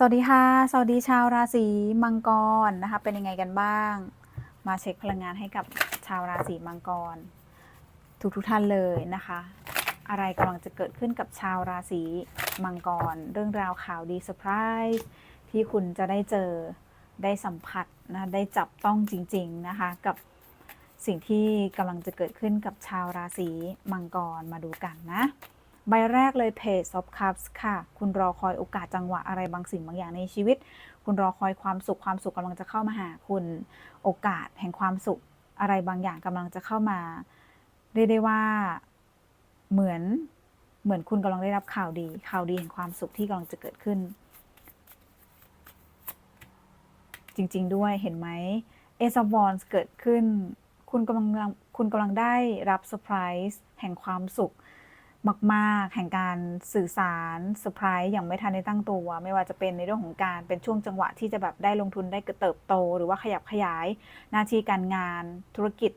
สวัสดีค่ะ สวัสดีชาวราศีมังกรนะคะ เป็นยังไงกันบ้าง มาเช็คพลังงานให้กับชาวราศีมังกร ทุกทุกท่านเลยนะคะ อะไรกำลังจะเกิดขึ้นกับชาวราศีมังกร เรื่องราวข่าวดีเซอร์ไพรส์ที่คุณจะได้เจอได้สัมผัสนะได้จับต้องจริง ๆ นะคะ กับสิ่งที่กำลังจะเกิดขึ้นกับชาวราศีมังกรมาดูกันนะ ใบแรกเลย Page of Cups ค่ะ คุณรอคอยโอกาสจังหวะอะไรบางสิ่งบางอย่างในชีวิต คุณรอคอยความสุขความสุขกำลังจะเข้ามาหาคุณโอกาสแห่งความสุขอะไรบางอย่างกำลังจะเข้ามาเรียกได้ว่าเหมือนเหมือนคุณกำลังได้รับข่าวดี ข่าวดีแห่งความสุขที่กำลังจะเกิดขึ้น จริง ๆ ด้วยเห็นไหมเอซบอนเกิดขึ้น คุณกำลังคุณกำลังได้รับเซอร์ไพรส์แห่งความสุข มาก ๆ แห่งการสื่อสารเซอร์ไพรส์อย่างไม่ทันได้ตั้งตัว ไม่ว่าจะเป็นในเรื่องของการเป็นช่วงจังหวะที่จะแบบได้ลงทุนได้เติบโต หรือว่าขยับขยายหน้าที่การงานธุรกิจ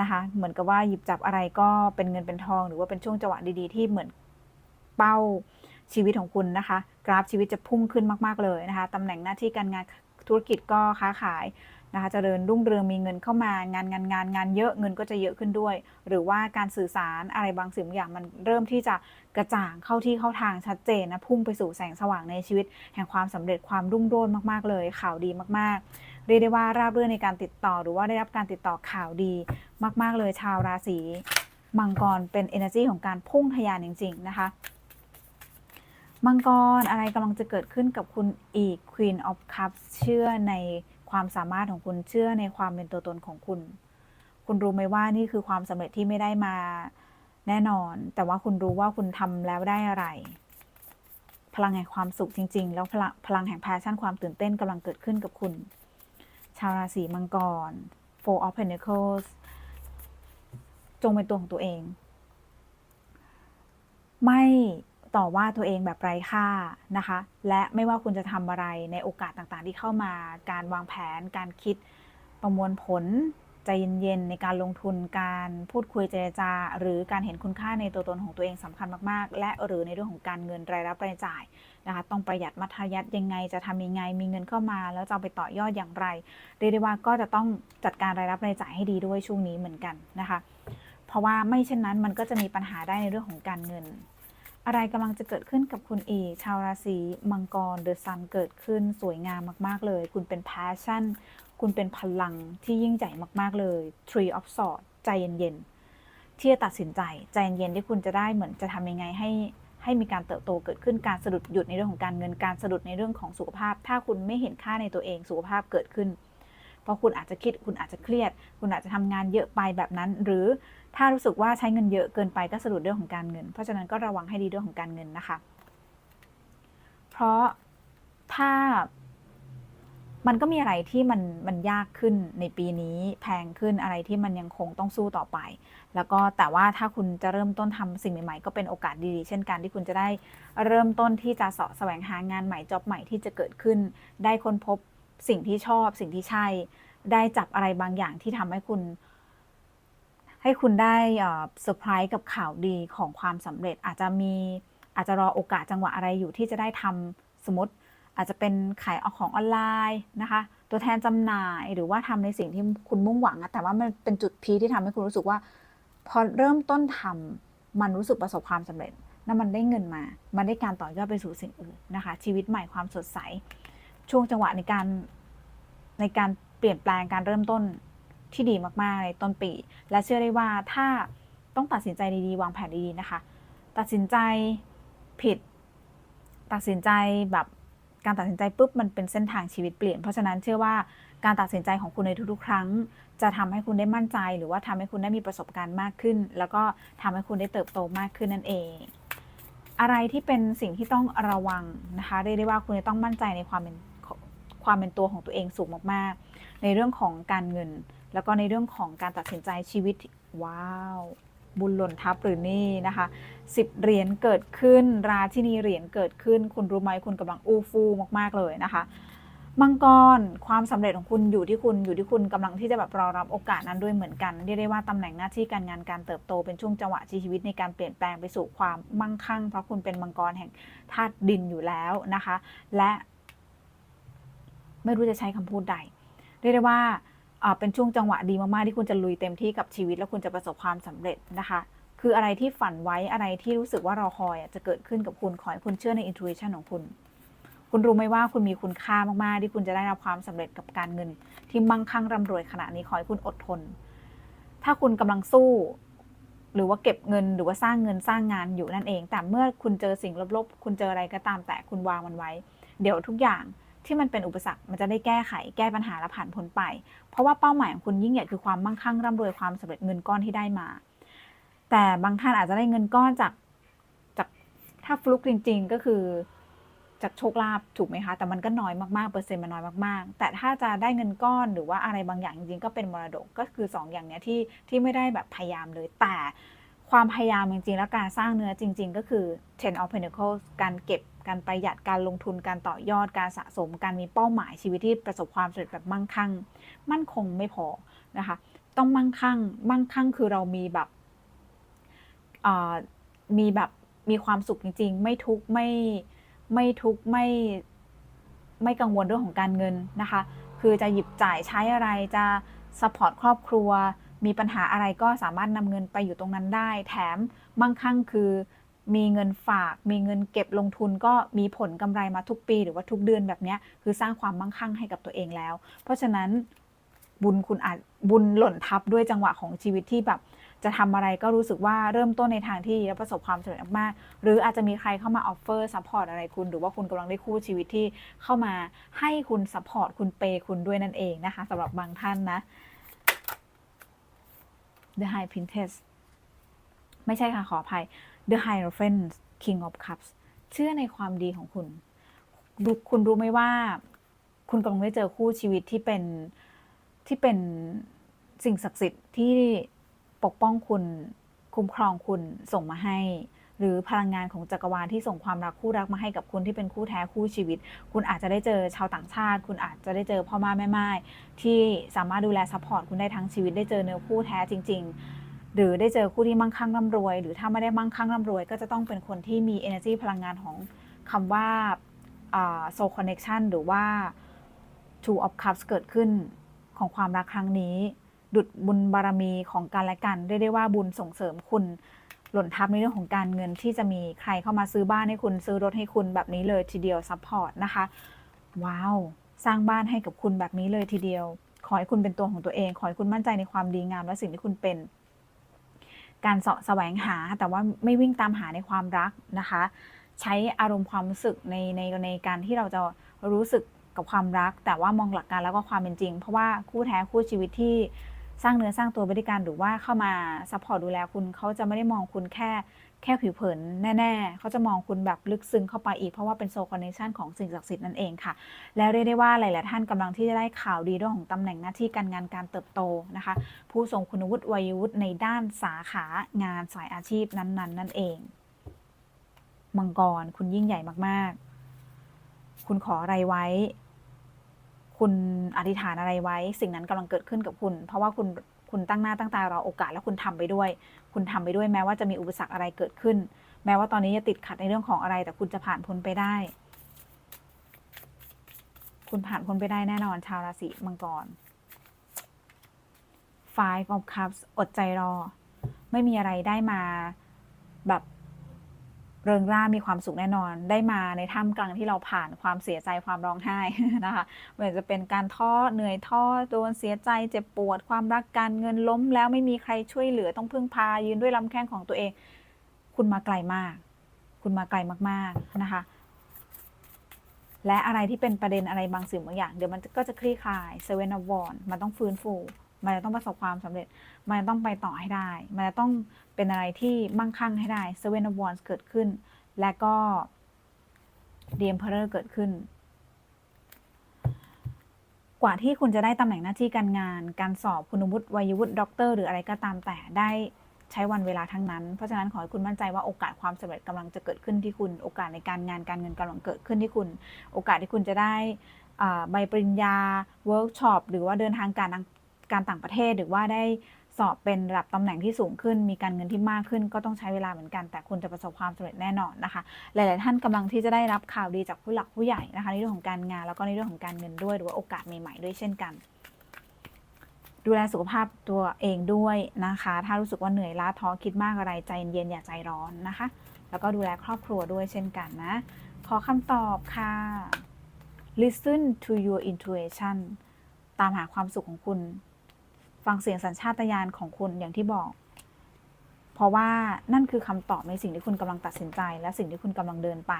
นะคะเหมือนกับว่าหยิบจับอะไรก็เป็นเงินเป็นทอง หรือว่าเป็นช่วงจังหวะดีๆ ที่เหมือนเป้าชีวิตของคุณนะคะ กราฟชีวิตจะพุ่งขึ้นมาก ๆ เลยนะคะตำแหน่งหน้าที่การงานธุรกิจก็ค้าขาย นะคะเจริญรุ่งเรืองมีเงินเข้ามางานงานงานงานเยอะเงินก็จะเยอะขึ้นด้วย หรือว่าการสื่อสารอะไรบางสิ่งบางอย่างมันเริ่มที่จะกระจ่างเข้าที่เข้าทางชัดเจนนะพุ่งไปสู่แสงสว่างในชีวิต แห่งความสำเร็จความรุ่งโรจน์มากๆเลย ข่าวดีมากๆ เรียกได้ว่าราบรื่นในการติดต่อหรือว่าได้รับการติดต่อข่าวดีมาก ๆ เลยชาวราศีมังกรเป็น energy ของการพุ่งทะยานจริง ๆ นะคะมังกรอะไรกำลังจะเกิดขึ้นกับคุณอีก Queen of Cups เชื่อใน ความสามารถของคุณเชื่อในความเป็นตัวตนของคุณ คุณรู้ไหมว่านี่คือความสำเร็จที่ไม่ได้มาแน่นอน แต่ว่าคุณรู้ว่าคุณทำแล้วได้อะไร พลังแห่งความสุขจริง ๆ แล้วพลังพลังแห่งแพชชั่นความตื่นเต้นกำลังเกิดขึ้นกับคุณ ชาวราศีมังกร Four of Pentacles จงเป็นตัวของตัวเอง ไม่ ต่อว่าตัวเองแบบไร้ค่านะคะ และไม่ว่าคุณจะทำอะไรในโอกาสต่างๆ ที่เข้ามา การวางแผน การคิดประมวลผลใจเย็นๆในการลงทุนการพูดคุยเจรจา หรือการเห็นคุณค่าในตัวตนของตัวเองสำคัญมากๆ และหรือในเรื่องของการเงินรายรับรายจ่ายนะคะต้องประหยัดมัธยัติยังไงจะทำยังไง มีเงินเข้ามาแล้วจะเอาไปต่อยอดอย่างไรเรียกได้ว่าก็จะต้องจัดการรายรับรายจ่ายให้ดีด้วยช่วงนี้เหมือนกันนะคะ เพราะว่าไม่เช่นนั้นมันก็จะมีปัญหาได้ในเรื่องของการเงิน อะไรกำลังจะเกิดขึ้นกับคุณอีก ชาวราศีมังกรเดอะซันเกิดขึ้นสวยงามมากๆเลย คุณเป็น passion คุณเป็นพลังที่ยิ่งใหญ่มากๆเลย Tree of Swords ใจเย็นๆ ที่จะตัดสินใจ ใจเย็นๆที่คุณจะได้เหมือนจะทำยังไงให้ให้มีการเติบโตเกิดขึ้นการสะดุดหยุดในเรื่องของการเงินการสะดุดในเรื่องของสุขภาพ ถ้าคุณไม่เห็นค่าในตัวเองสุขภาพเกิดขึ้น เพราะคุณอาจจะคิดคุณอาจจะเครียด คุณอาจจะทำงานเยอะไปแบบนั้น หรือถ้ารู้สึกว่าใช้เงินเยอะเกินไปก็สะดุดเรื่องของการเงิน เพราะฉะนั้นก็ระวังให้ดีเรื่องของการเงินนะคะ เพราะถ้ามันก็มีอะไรที่มันมันยากขึ้นในปีนี้แพงขึ้นอะไรที่มันยังคงต้องสู้ต่อไป แล้วก็แต่ว่าถ้าคุณจะเริ่มต้นทำสิ่งใหม่ๆ ก็เป็นโอกาสดีๆ เช่นกันที่คุณจะได้เริ่มต้นที่จะเสาะแสวงหางานใหม่จ็อบใหม่ที่จะเกิดขึ้น ได้ค้นพบ สิ่งที่ชอบสิ่งที่ใช่ ได้จับอะไรบางอย่างที่ทำให้คุณ ให้คุณได้เซอร์ไพรส์กับข่าวดีของความสำเร็จ อาจจะมีอาจจะรอโอกาสจังหวะอะไรอยู่ที่จะได้ทำสมมติ อาจจะเป็นขายเอาของออนไลน์นะคะ ตัวแทนจำหน่ายหรือว่าทำในสิ่งที่คุณมุ่งหวัง แต่ว่ามันเป็นจุดพีที่ทำให้คุณรู้สึกว่า พอเริ่มต้นทำมันรู้สึกประสบความสำเร็จนั่นมันได้เงินมา มันได้การต่อยอดไปสู่สิ่งอื่นนะคะ ชีวิตใหม่ความสดใส ช่วงจังหวะในการในการเปลี่ยนแปลงการเริ่มต้นที่ดีมากๆในต้นปี และเชื่อได้ว่าถ้าต้องตัดสินใจดีๆ วางแผนดีๆนะคะ ตัดสินใจผิด ตัดสินใจแบบการตัดสินใจปุ๊บมันเป็นเส้นทางชีวิตเปลี่ยน เพราะฉะนั้นเชื่อว่าการตัดสินใจของคุณในทุกๆ ครั้ง จะทำให้คุณได้มั่นใจ หรือว่าทำให้คุณได้มีประสบการณ์มากขึ้น แล้วก็ทำให้คุณได้เติบโตมากขึ้นนั่นเอง อะไรที่เป็นสิ่งที่ต้องระวังนะคะเรียกได้ว่าคุณจะต้องมั่นใจในความเป็น ความเป็นตัวของตัวเองสูงมากๆ ในเรื่องของการเงิน แล้วก็ในเรื่องของการตัดสินใจชีวิตว้าวบุญหล่นทับหรือนี่นะคะสิบเหรียญเกิดขึ้น ราชินีเหรียญเกิดขึ้น คุณรู้ไหมคุณกำลังอู้ฟู่มาก ๆ เลยนะคะมังกรความสำเร็จของคุณอยู่ที่คุณอยู่ที่คุณกำลังที่จะแบบรอรับโอกาสนั้นด้วยเหมือนกันเรียกได้ว่าตำแหน่งหน้าที่การงานการเติบโตเป็นช่วงจังหวะชีวิตในการเปลี่ยนแปลงไปสู่ความมั่งคั่ง เพราะคุณเป็นมังกรแห่งธาตุดินอยู่แล้วนะคะ และ ไม่รู้จะใช้คำพูดใด เรียกได้ว่าอ่าเป็นช่วงจังหวะดีมากๆ ที่คุณจะลุยเต็มที่กับชีวิต แล้วคุณจะประสบความสำเร็จนะคะ คืออะไรที่ฝันไว้อะไรที่รู้สึกว่ารอคอยจะเกิดขึ้นกับคุณขอให้คุณเชื่อใน intuition ของคุณ คุณรู้ไหมว่าคุณมีคุณค่ามากๆ ที่คุณจะได้รับความสำเร็จกับการเงิน ที่มั่งคั่งร่ำรวยขนาดนี้ขอให้คุณอดทน ถ้าคุณกำลังสู้หรือว่าเก็บเงินหรือว่าสร้างเงินสร้างงานอยู่นั่นเอง แต่เมื่อคุณเจอสิ่งลบๆ คุณเจออะไรก็ตามแต่คุณวางมันไว้ เดี๋ยวทุกอย่าง ที่มันเป็นอุปสรรคมันจะได้แก้ไข แก้ปัญหาและผ่านพ้นไป เพราะว่าเป้าหมายของคุณยิ่งใหญ่คือความมั่งคั่งร่ำรวยความสำเร็จเงินก้อนที่ได้มา แต่บางท่านอาจจะได้เงินก้อนจากจากถ้าฟลุกจริง ๆ ก็คือจากโชคลาภถูกไหมคะ แต่มันก็น้อยมากๆ เปอร์เซ็นต์มันน้อยมากๆ แต่ถ้าจะได้เงินก้อนหรือว่าอะไรบางอย่างจริงๆ ก็เป็นมรดก ก็คือสองอย่างเนี้ยที่ที่ไม่ได้แบบพยายามเลย แต่ ความพยายามจริงๆ แล้วการสร้างเนื้อจริง ๆ ก็คือ ten of pentacles การเก็บการประหยัดการลงทุนการต่อยอดการสะสม การมีเป้าหมายชีวิตที่ประสบความสำเร็จแบบมั่งคั่ง มั่นคงไม่พอนะคะ ต้องมั่งคั่ง มั่งคั่งคือเรามีแบบมีแบบมีความสุขจริง ๆ ไม่ทุกข์ไม่ไม่ทุกข์ไม่ไม่กังวลเรื่องของการเงินนะคะ คือจะหยิบจ่ายใช้อะไรจะซัพพอร์ตครอบครัว มีปัญหาอะไรก็สามารถนำเงินไปอยู่ตรงนั้นได้ แถมมั่งคั่งคือมีเงินฝาก มีเงินเก็บลงทุนก็มีผลกำไรมาทุกปี หรือว่าทุกเดือนแบบนี้คือสร้างความมั่งคั่งให้กับตัวเองแล้ว เพราะฉะนั้นบุญคุณอาจบุญหล่นทับด้วยจังหวะของชีวิตที่แบบ จะทำอะไรก็รู้สึกว่าเริ่มต้นในทางที่และประสบความสำเร็จมาก หรืออาจจะมีใครเข้ามาออฟเฟอร์ซัพพอร์ตอะไรคุณ หรือว่าคุณกำลังได้คู่ชีวิตที่เข้ามาให้คุณซัพพอร์ตคุณเปย์คุณด้วยนั่นเองนะคะสำหรับบางท่านนะ The High Princess ไม่ใช่ค่ะขออภัย The Hierophant King of Cups เชื่อในความดีของคุณ คุณรู้ไหมว่า คุณกำลังได้เจอคู่ชีวิตที่เป็นที่เป็นสิ่งศักดิ์สิทธิ์ที่ปกป้องคุณคุ้มครองคุณส่งมาให้ หรือพลังงานของจักรวาลที่ส่งความรักคู่รักมาให้กับคุณที่เป็นคู่แท้คู่ชีวิต คุณอาจจะได้เจอชาวต่างชาติ คุณอาจจะได้เจอพ่อม่าแม่ไม้ที่สามารถดูแลซัพพอร์ตคุณได้ทั้งชีวิตได้เจอเนื้อคู่แท้จริง ๆหรือได้เจอคู่ที่มั่งคั่งร่ำรวย หรือถ้าไม่ได้มั่งคั่งร่ำรวย ก็จะต้องเป็นคนที่มี energy พลังงานของคำว่า soul connection หรือว่า two of cups เกิดขึ้นของความรักครั้งนี้ ดุดบุญบารมีของกันและกันเรียกได้ว่าบุญส่งเสริมคุณ หล่นทับในเรื่องของการเงินที่จะมีใครเข้ามาซื้อบ้านให้คุณซื้อรถให้คุณแบบนี้เลยทีเดียวซัพพอร์ตนะคะ ว้าว สร้างบ้านให้กับคุณแบบนี้เลยทีเดียว ขอให้คุณเป็นตัวของตัวเอง ขอให้คุณมั่นใจในความดีงาม และสิ่งที่คุณเป็น การเสาะแสวงหาแต่ว่าไม่วิ่งตามหาในความรักนะคะ ใช้อารมณ์ความรู้สึกในในในการที่เราจะรู้สึกกับความรัก แต่ว่ามองหลักการแล้วก็ความเป็นจริง เพราะว่าคู่แท้คู่ชีวิตที่ สร้างเนื้อสร้างตัวบริการหรือว่าเข้ามาซัพพอร์ตดูแลคุณเขาจะไม่ได้มองคุณแค่แค่ผิวเผินแน่ๆ เขาจะมองคุณแบบลึกซึ้งเข้าไปอีก เพราะว่าเป็นโซคอนเนชันของสิ่งศักดิ์สิทธิ์นั่นเองค่ะ แล้วเรียกได้ว่าหลายๆท่านกำลังที่จะได้ข่าวดีเรื่องของตำแหน่งหน้าที่การงานการเติบโตนะคะ ผู้ทรงคุณวุฒิวัยวุฒิในด้านสาขางานสายอาชีพนั้นๆนั่นเอง มังกรคุณยิ่งใหญ่มากๆ คุณขออะไรไว้ คุณอธิษฐานอะไรไว้ สิ่งนั้นกำลังเกิดขึ้นกับคุณ เพราะว่าคุณคุณตั้งหน้าตั้งตารอโอกาสแล้วคุณทำไปด้วย คุณทำไปด้วยแม้ว่าจะมีอุปสรรคอะไรเกิดขึ้น แม้ว่าตอนนี้จะติดขัดในเรื่องของอะไร แต่คุณจะผ่านพ้นไปได้ คุณผ่านพ้นไปได้แน่นอนชาวราศีมังกร Five of Cups อดใจรอ ไม่มีอะไรได้มาแบบ เริงร่ามีความสุขแน่นอน ได้มาในท่ามกลางที่เราผ่านความเสียใจความร้องไห้นะคะไม่ว่าจะเป็นการท้อเหนื่อยท้อโดนเสียใจเจ็บปวด ความรักการเงินล้ม แล้วไม่มีใครช่วยเหลือต้องพึ่งพายืนด้วยลำแข้งของตัวเอง คุณมาไกลมาก คุณมาไกลมากๆนะคะ และอะไรที่เป็นประเด็นอะไรบางสิ่งบางอย่าง เดี๋ยวมันก็จะคลี่คลายเซเว่นอวอนมันต้องฟื้นฟู มันจะต้องประสบความสำเร็จ มันจะต้องไปต่อให้ได้ มันจะต้องเป็นอะไรที่มั่งคั่งให้ได้เซเว่นอวอนเกิดขึ้น และก็เดียมเพอร์เกิดขึ้น กว่าที่คุณจะได้ตำแหน่งหน้าที่การงาน การสอบคุณวุฒิวัยวุฒิด็อกเตอร์หรืออะไรก็ตามแต่ได้ใช้วันเวลาทั้งนั้น เพราะฉะนั้นขอให้คุณมั่นใจว่าโอกาสความสำเร็จกำลังจะเกิดขึ้นที่คุณ โอกาสในการงานการเงินกำลังเกิดขึ้นที่คุณ โอกาสที่คุณจะได้ใบปริญญาเวิร์กช็อปหรือว่าเดินทางการ การต่างประเทศหรือว่าได้สอบเป็นระดับตำแหน่งที่สูงขึ้น มีการเงินที่มากขึ้น ก็ต้องใช้เวลาเหมือนกัน แต่คุณจะประสบความสำเร็จแน่นอนนะคะ หลาย ๆ ท่านกำลังที่จะได้รับข่าวดีจากผู้หลักผู้ใหญ่นะคะในเรื่องของการงานแล้วก็ในเรื่องของการเงินด้วย หรือว่าโอกาสใหม่ ๆ ด้วยเช่นกัน ดูแลสุขภาพตัวเองด้วยนะคะ ถ้ารู้สึกว่าเหนื่อยล้าท้อคิดมากอะไรใจเย็นๆอย่าใจร้อนนะคะ แล้วก็ดูแลครอบครัวด้วยเช่นกันนะ ขอคำตอบค่ะ listen to your intuition ตามหาความสุขของคุณ ฟังเสียงสัญชาตญาณของคุณอย่างที่บอก เพราะว่านั่นคือคำตอบในสิ่งที่คุณกำลังตัดสินใจ และสิ่งที่คุณกำลังเดินไป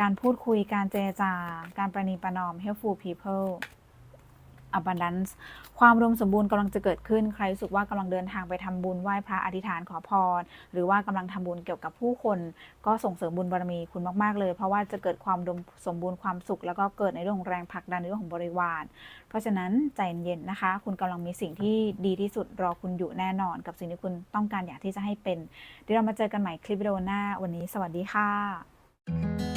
การพูดคุยการเจรจาการประนีประนอม helpful people abundance ความรวมสมบูรณ์กำลังจะเกิดขึ้น ใครรู้สึกว่ากำลังเดินทางไปทำบุญไหว้พระอธิษฐานขอพร หรือว่ากำลังทำบุญเกี่ยวกับผู้คน ก็ส่งเสริมบุญบารมีคุณมากๆเลย เพราะว่าจะเกิดความรวมสมบูรณ์ความสุข แล้วก็เกิดในเรื่องของแรงผลักดันในเรื่องของบริวาร เพราะฉะนั้นใจเย็นๆนะคะ คุณกำลังมีสิ่งที่ดีที่สุดรอคุณอยู่แน่นอน กับสิ่งที่คุณต้องการอยากที่จะให้เป็นเดี๋ยวเรามาเจอกันใหม่คลิปวิดีโอหน้าวันนี้ สวัสดีค่ะ